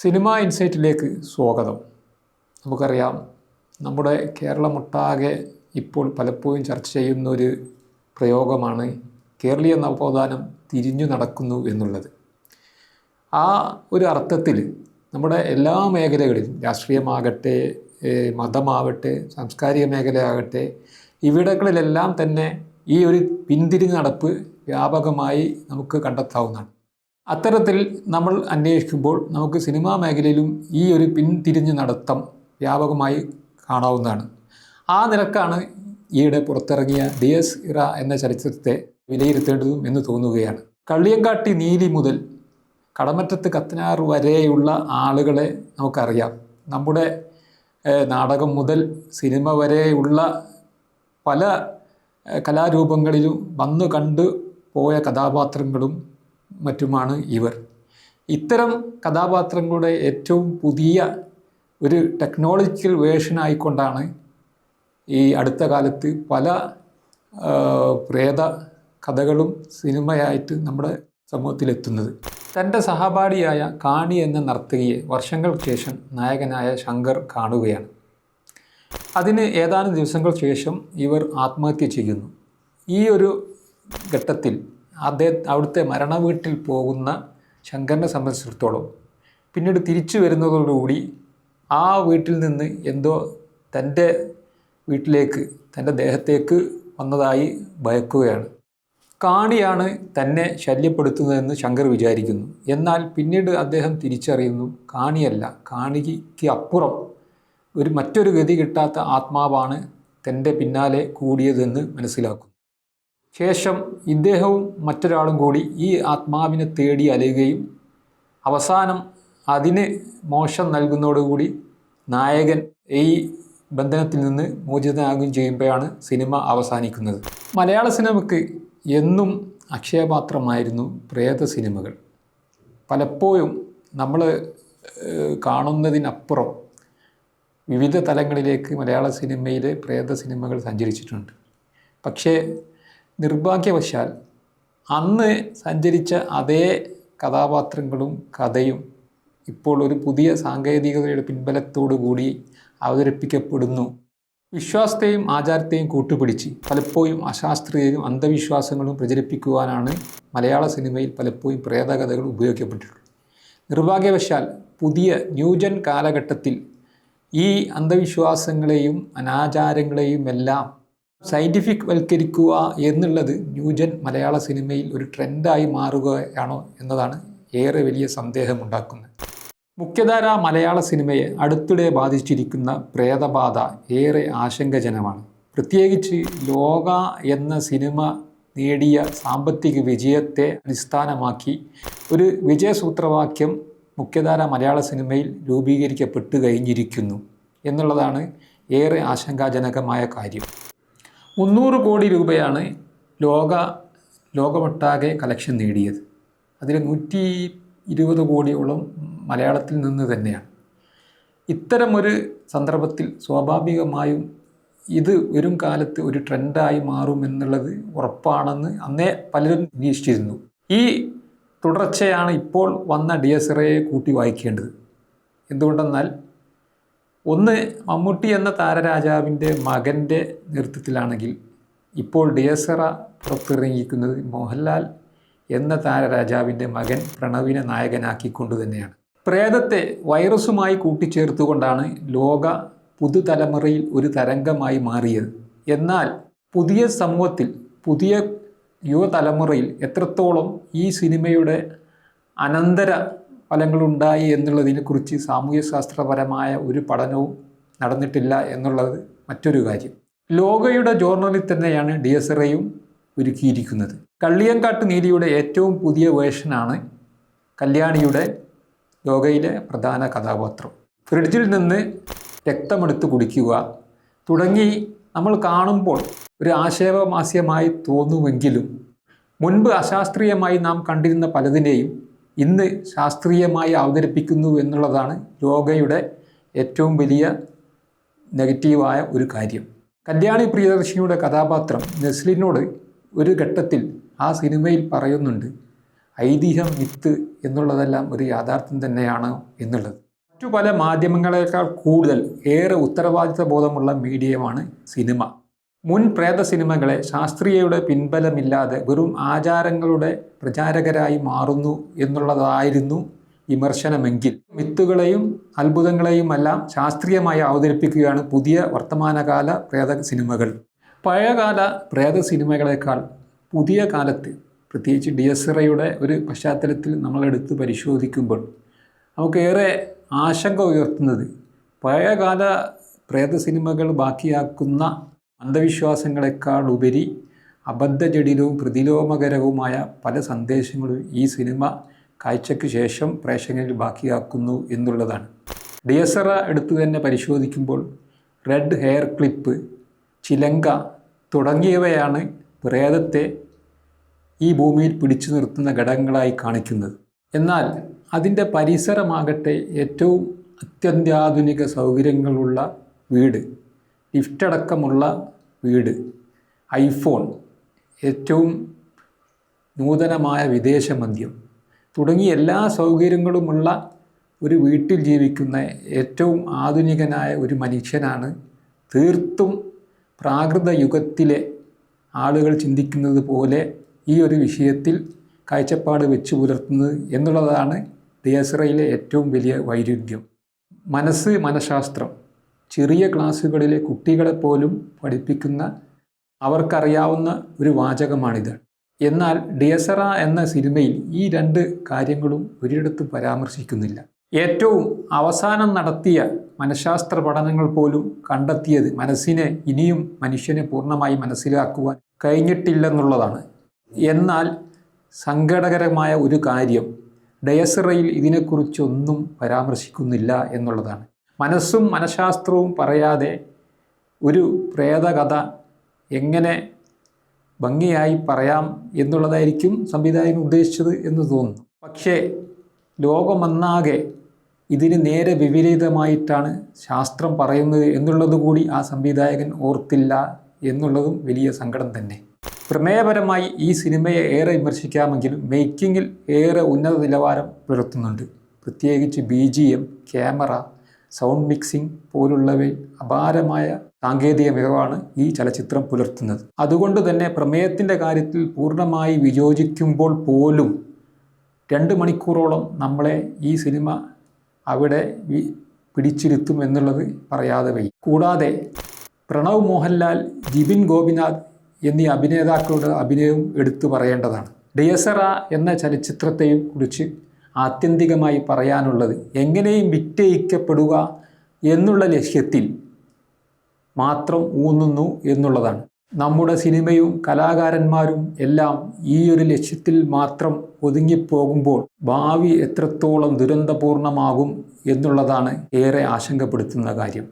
Cinema ഇൻസൈറ്റിലേക്ക് സ്വാഗതം. നമുക്കറിയാം നമ്മുടെ കേരളമൊട്ടാകെ ഇപ്പോൾ പലപ്പോഴും ചർച്ച ചെയ്യുന്ന ഒരു പ്രയോഗമാണ് കേരളീയ നവോത്ഥാനം തിരിഞ്ഞു നടക്കുന്നു എന്നുള്ളത്. ആ ഒരു അർത്ഥത്തിൽ നമ്മുടെ എല്ലാ മേഖലകളിലും രാഷ്ട്രീയമാകട്ടെ മതമാവട്ടെ സാംസ്കാരിക മേഖലയാകട്ടെ ഇവിടങ്ങളിലെല്ലാം തന്നെ ഈ ഒരു പിന്തിരിഞ്ഞ് നടപ്പ് വ്യാപകമായി നമുക്ക് കണ്ടെത്താവുന്നതാണ്. അത്തരത്തിൽ നമ്മൾ അന്വേഷിക്കുമ്പോൾ നമുക്ക് സിനിമാ മേഖലയിലും ഈ ഒരു പിന്തിരിഞ്ഞ് നടത്തം വ്യാപകമായി കാണാവുന്നതാണ്. ആ നിരക്കാണ് ഈയിടെ പുറത്തിറങ്ങിയ ഡി എസ് ഇറ എന്ന ചലച്ചിത്രത്തെ വിലയിരുത്തേണ്ടതും എന്ന് തോന്നുകയാണ്. കള്ളിയങ്കാട്ടി നീലി മുതൽ കടമറ്റത്ത് കത്തനാർ വരെയുള്ള ആളുകളെ നമുക്കറിയാം. നമ്മുടെ നാടകം മുതൽ സിനിമ വരെയുള്ള പല കലാരൂപങ്ങളിലും വന്നു കണ്ടു പോയ കഥാപാത്രങ്ങളും മറ്റുമാണ് ഇവർ. ഇത്തരം കഥാപാത്രങ്ങളുടെ ഏറ്റവും പുതിയ ഒരു ടെക്നോളജിക്കൽ വേർഷൻ ആയിക്കൊണ്ടാണ് ഈ അടുത്ത കാലത്ത് പല പ്രേത കഥകളും സിനിമയായിട്ട് നമ്മുടെ സമൂഹത്തിലെത്തുന്നത്. തന്റെ സഹപാഠിയായ കാണി എന്ന നർത്തകിയെ വർഷങ്ങൾക്ക് ശേഷം നായകനായ ശങ്കർ കാണുകയാണ്. അതിന് ഏതാനും ദിവസങ്ങൾക്ക് ശേഷം ഇവർ ആത്മഹത്യ ചെയ്യുന്നു. ഈ ഒരു ഘട്ടത്തിൽ അദ്ദേഹം അവിടുത്തെ മരണ വീട്ടിൽ പോകുന്ന ശങ്കറിനെ സംബന്ധിച്ചിടത്തോളം പിന്നീട് തിരിച്ചു വരുന്നതോടുകൂടി ആ വീട്ടിൽ നിന്ന് എന്തോ തന്റെ വീട്ടിലേക്ക് തന്റെ ദേഹത്തേക്ക് വന്നതായി ഭയക്കുകയാണ്. കാണിയാണ് തന്നെ ശല്യപ്പെടുത്തുന്നതെന്ന് ശങ്കർ വിചാരിക്കുന്നു. എന്നാൽ പിന്നീട് അദ്ദേഹം തിരിച്ചറിയുന്നു കാണിയല്ല കാണിക്ക് അപ്പുറം ഒരു മറ്റൊരു ഗതി കിട്ടാത്ത ആത്മാവാണ് തന്റെ പിന്നാലെ കൂടിയതെന്ന് മനസ്സിലാക്കുന്നു. ശേഷം ഇദ്ദേഹവും മറ്റൊരാളും കൂടി ഈ ആത്മാവിനെ തേടി അലയുകയും അവസാനം അതിന് മോശം നൽകുന്നതോടുകൂടി നായകൻ ഈ ബന്ധനത്തിൽ നിന്ന് മോചിതനാകുകയും ചെയ്യുമ്പോഴാണ് സിനിമ അവസാനിക്കുന്നത്. മലയാള സിനിമയ്ക്ക് എന്നും അക്ഷയപാത്രമായിരുന്നു പ്രേത സിനിമകൾ. പലപ്പോഴും നമ്മൾ കാണുന്നതിനപ്പുറം വിവിധ തലങ്ങളിലേക്ക് മലയാള സിനിമയിലെ പ്രേത സിനിമകൾ സഞ്ചരിച്ചിട്ടുണ്ട്. പക്ഷേ നിർഭാഗ്യവശാൽ അന്ന് സഞ്ചരിച്ച അതേ കഥാപാത്രങ്ങളും കഥയും ഇപ്പോൾ ഒരു പുതിയ സാങ്കേതികതയുടെ പിൻബലത്തോടു കൂടി അവതരിപ്പിക്കപ്പെടുന്നു. വിശ്വാസത്തെയും ആചാരത്തെയും കൂട്ടുപിടിച്ച് പലപ്പോഴും അശാസ്ത്രീയവും അന്ധവിശ്വാസങ്ങളും പ്രചരിപ്പിക്കുവാനാണ് മലയാള സിനിമയിൽ പലപ്പോഴും പ്രേതകഥകൾ ഉപയോഗിക്കപ്പെട്ടിട്ടുള്ളത്. നിർഭാഗ്യവശാൽ പുതിയ ന്യൂജൻ കാലഘട്ടത്തിൽ ഈ അന്ധവിശ്വാസങ്ങളെയും അനാചാരങ്ങളെയും എല്ലാം സയന്റിഫിക് വൽക്കരിക്കുക എന്നുള്ളത് ന്യൂജൻ മലയാള സിനിമയിൽ ഒരു ട്രെൻഡായി മാറുകയാണോ എന്നതാണ് ഏറെ വലിയ സന്ദേഹമുണ്ടാക്കുന്നത്. മുഖ്യധാര മലയാള സിനിമയെ അടുത്തിടെ ബാധിച്ചിരിക്കുന്ന പ്രേതബാധ ഏറെ ആശങ്കജനമാണ്. പ്രത്യേകിച്ച് ലോക എന്ന സിനിമ നേടിയ സാമ്പത്തിക വിജയത്തെ അടിസ്ഥാനമാക്കി ഒരു വിജയസൂത്രവാക്യം മുഖ്യധാര മലയാള സിനിമയിൽ രൂപീകരിക്കപ്പെട്ടു കഴിഞ്ഞിരിക്കുന്നു എന്നുള്ളതാണ് ഏറെ ആശങ്കാജനകമായ കാര്യം. മുന്നൂറ് കോടി രൂപയാണ് ലോക ലോകമൊട്ടാകെ കളക്ഷൻ നേടിയത്. അതിൽ നൂറ്റി ഇരുപത് കോടിയോളം മലയാളത്തിൽ നിന്ന് തന്നെയാണ്. ഇത്തരമൊരു സന്ദർഭത്തിൽ സ്വാഭാവികമായും ഇത് വരും കാലത്ത് ഒരു ട്രെൻഡായി മാറും എന്നുള്ളത് ഉറപ്പാണെന്ന് അന്നേ പലരും നിരീക്ഷിച്ചിരുന്നു ഈ തുടർച്ചയാണ് ഇപ്പോൾ വന്ന ഡി എസ് എറയെ കൂട്ടി വായിക്കേണ്ടത്. എന്തുകൊണ്ടെന്നാൽ ഒന്ന് മമ്മൂട്ടി എന്ന താരരാജാവിന്റെ മകന്റെ നേതൃത്വത്തിലാണെങ്കിൽ ഇപ്പോൾ ഡിയസറ പുറത്തിറങ്ങിയിരിക്കുന്നത് മോഹൻലാൽ എന്ന താരരാജാവിന്റെ മകൻ പ്രണവിനെ നായകനാക്കിക്കൊണ്ട് തന്നെയാണ്. പ്രേതത്തെ വൈറസുമായി കൂട്ടിച്ചേർത്തുകൊണ്ടാണ് ലോക പുതുതലമുറയിൽ ഒരു തരംഗമായി മാറിയത്. എന്നാൽ പുതിയ സമൂഹത്തിൽ പുതിയ യുവതലമുറയിൽ എത്രത്തോളം ഈ സിനിമയുടെ അനന്തര ഫലങ്ങളുണ്ടായി എന്നുള്ളതിനെക്കുറിച്ച് സാമൂഹ്യശാസ്ത്രപരമായ ഒരു പഠനവും നടന്നിട്ടില്ല എന്നുള്ളത് മറ്റൊരു കാര്യം. ലോകയുടെ ജോർണലിൽ തന്നെയാണ് ഡി എസ് എറയും ഒരുക്കിയിരിക്കുന്നത്. കള്ളിയങ്കാട്ട് നീലിയുടെ ഏറ്റവും പുതിയ വേർഷനാണ് കല്യാണിയുടെ ലോകയിലെ പ്രധാന കഥാപാത്രം. ഫ്രിഡ്ജിൽ നിന്ന് രക്തമെടുത്ത് കുടിക്കുക തുടങ്ങി നമ്മൾ കാണുമ്പോൾ ഒരു ആശയമാസ്യമായി തോന്നുമെങ്കിലും മുൻപ് അശാസ്ത്രീയമായി നാം കണ്ടിരുന്ന പലതിനെയും ഇന്ന് ശാസ്ത്രീയമായി അവതരിപ്പിക്കുന്നു എന്നുള്ളതാണ് യോഗയുടെ ഏറ്റവും വലിയ നെഗറ്റീവായ ഒരു കാര്യം. കല്യാണി പ്രിയദർശിനിയുടെ കഥാപാത്രം നെസ്ലിനോട് ഒരു ഘട്ടത്തിൽ ആ സിനിമയിൽ പറയുന്നുണ്ട് ഐതിഹ്യം മിത്ത് എന്നുള്ളതെല്ലാം ഒരു യാഥാർത്ഥ്യം തന്നെയാണ് എന്നുള്ളത്. മറ്റു പല മാധ്യമങ്ങളെക്കാൾ കൂടുതൽ ഏറെ ഉത്തരവാദിത്ത ബോധമുള്ള മീഡിയമാണ് സിനിമ. മുൻ പ്രേത സിനിമകളെ ശാസ്ത്രീയയുടെ പിൻബലമില്ലാതെ വെറും ആചാരങ്ങളുടെ പ്രചാരകരായി മാറുന്നു എന്നുള്ളതായിരുന്നു വിമർശനമെങ്കിൽ. മിത്തുകളെയും അത്ഭുതങ്ങളെയും എല്ലാം ശാസ്ത്രീയമായി അവതരിപ്പിക്കുകയാണ് പുതിയ വർത്തമാനകാല പ്രേത സിനിമകൾ. പഴയകാല പ്രേത സിനിമകളെക്കാൾ പുതിയ കാലത്ത് പ്രത്യേകിച്ച് ഡി എസ് റയുടെ ഒരു പശ്ചാത്തലത്തിൽ നമ്മളെടുത്ത് പരിശോധിക്കുമ്പോൾ നമുക്കേറെ ആശങ്ക ഉയർത്തുന്നത് പഴയകാല പ്രേത സിനിമകൾ ബാക്കിയാക്കുന്ന അന്ധവിശ്വാസങ്ങളെക്കാൾ ഉപരി അബദ്ധജടിലവും പ്രതിലോമകരവുമായ പല സന്ദേശങ്ങളും ഈ സിനിമ കാഴ്ചയ്ക്ക് ശേഷം പ്രേക്ഷകരിൽ ബാക്കിയാക്കുന്നു എന്നുള്ളതാണ്. ഡിയസറ എടുത്തു തന്നെ പരിശോധിക്കുമ്പോൾ റെഡ് ഹെയർ ക്ലിപ്പ് ചിലങ്ക തുടങ്ങിയവയാണ് പ്രേതത്തെ ഈ ഭൂമിയിൽ പിടിച്ചു നിർത്തുന്ന ഘടകങ്ങളായി കാണിക്കുന്നത്. എന്നാൽ അതിന്റെ പരിസരമാകട്ടെ ഏറ്റവും അത്യന്താധുനിക സൗകര്യങ്ങളുള്ള വീട് ലിഫ്റ്റ് അടക്കമുള്ള വീട് ഐഫോൺ ഏറ്റവും നൂതനമായ വിദേശ മദ്യം തുടങ്ങി എല്ലാ സൗകര്യങ്ങളുമുള്ള ഒരു വീട്ടിൽ ജീവിക്കുന്ന ഏറ്റവും ആധുനികനായ ഒരു മനുഷ്യനാണ്. തീർത്തും പ്രാകൃത യുഗത്തിലെ ആളുകൾ ചിന്തിക്കുന്നത് പോലെ ഈ ഒരു വിഷയത്തിൽ കാഴ്ചപ്പാട് വെച്ച് പുലർത്തുന്നത് എന്നുള്ളതാണ് ദിയസ്രയിലെ ഏറ്റവും വലിയ വൈരുദ്ധ്യം. മനസ്സ് മനഃശാസ്ത്രം. ചെറിയ ക്ലാസ്സുകളിലെ കുട്ടികളെ പോലും പഠിപ്പിക്കുന്ന അവർക്കറിയാവുന്ന ഒരു വാചകമാണിത്. എന്നാൽ ഡിയസറ എന്ന സിനിമയിൽ ഈ രണ്ട് കാര്യങ്ങളും ഒരിടത്തും പരാമർശിക്കുന്നില്ല. ഏറ്റവും അവസാനം നടത്തിയ മനഃശാസ്ത്ര പഠനങ്ങൾ പോലും കണ്ടെത്തിയത് മനസ്സിനെ ഇനിയും മനുഷ്യനെ പൂർണമായി മനസ്സിലാക്കുവാൻ കഴിഞ്ഞിട്ടില്ലെന്നുള്ളതാണ്. എന്നാൽ സങ്കടകരമായ ഒരു കാര്യം ഡയസറയിൽ ഇതിനെക്കുറിച്ചൊന്നും പരാമർശിക്കുന്നില്ല എന്നുള്ളതാണ്. മനസ്സും മനഃശാസ്ത്രവും പറയാതെ ഒരു പ്രേതകഥ എങ്ങനെ ഭംഗിയായി പറയാം എന്നുള്ളതായിരിക്കും സംവിധായകൻ ഉദ്ദേശിച്ചത് എന്ന് തോന്നുന്നു. പക്ഷേ ലോകമൊന്നാകെ ഇതിന് നേരെ വിപരീതമായിട്ടാണ് ശാസ്ത്രം പറയുന്നത് എന്നുള്ളത് കൂടി ആ സംവിധായകൻ ഓർത്തില്ല എന്നുള്ളതും വലിയ സങ്കടം തന്നെ. പ്രമേയപരമായി ഈ സിനിമയെ ഏറെ വിമർശിക്കാമെങ്കിലും മേക്കിങ്ങിൽ ഏറെ ഉന്നത നിലവാരം പുലർത്തുന്നുണ്ട്. പ്രത്യേകിച്ച് B G M camera sound mixing പോലുള്ളവയിൽ അപാരമായ സാങ്കേതിക മികവാണ് ഈ ചലച്ചിത്രം പുലർത്തുന്നത്. അതുകൊണ്ട് തന്നെ പ്രമേയത്തിന്റെ കാര്യത്തിൽ പൂർണമായി വിയോജിക്കുമ്പോൾ പോലും രണ്ട് മണിക്കൂറോളം നമ്മളെ ഈ സിനിമ അവിടെ പിടിച്ചിരുത്തും എന്നുള്ളത് പറയാതെ വയ്യ. കൂടാതെ പ്രണവ് മോഹൻലാൽ ജിബിൻ ഗോപിനാഥ് എന്നീ അഭിനേതാക്കളുടെ അഭിനയവും എടുത്തു പറയേണ്ടതാണ്. ഡിയസറ എന്ന ചലച്ചിത്രത്തെയും കുറിച്ച് ആത്യന്തികമായി പറയാനുള്ളത് എങ്ങനെയും വിറ്റയിക്കപ്പെടുക എന്നുള്ള ലക്ഷ്യത്തിൽ മാത്രം ഊന്നുന്നു എന്നുള്ളതാണ്. നമ്മുടെ സിനിമയും കലാകാരന്മാരും എല്ലാം ഈ ഒരു ലക്ഷ്യത്തിൽ മാത്രം ഒതുങ്ങിപ്പോകുമ്പോൾ ഭാവി എത്രത്തോളം ദുരന്തപൂർണമാകും എന്നുള്ളതാണ് ഏറെ ആശങ്കപ്പെടുത്തുന്ന കാര്യം.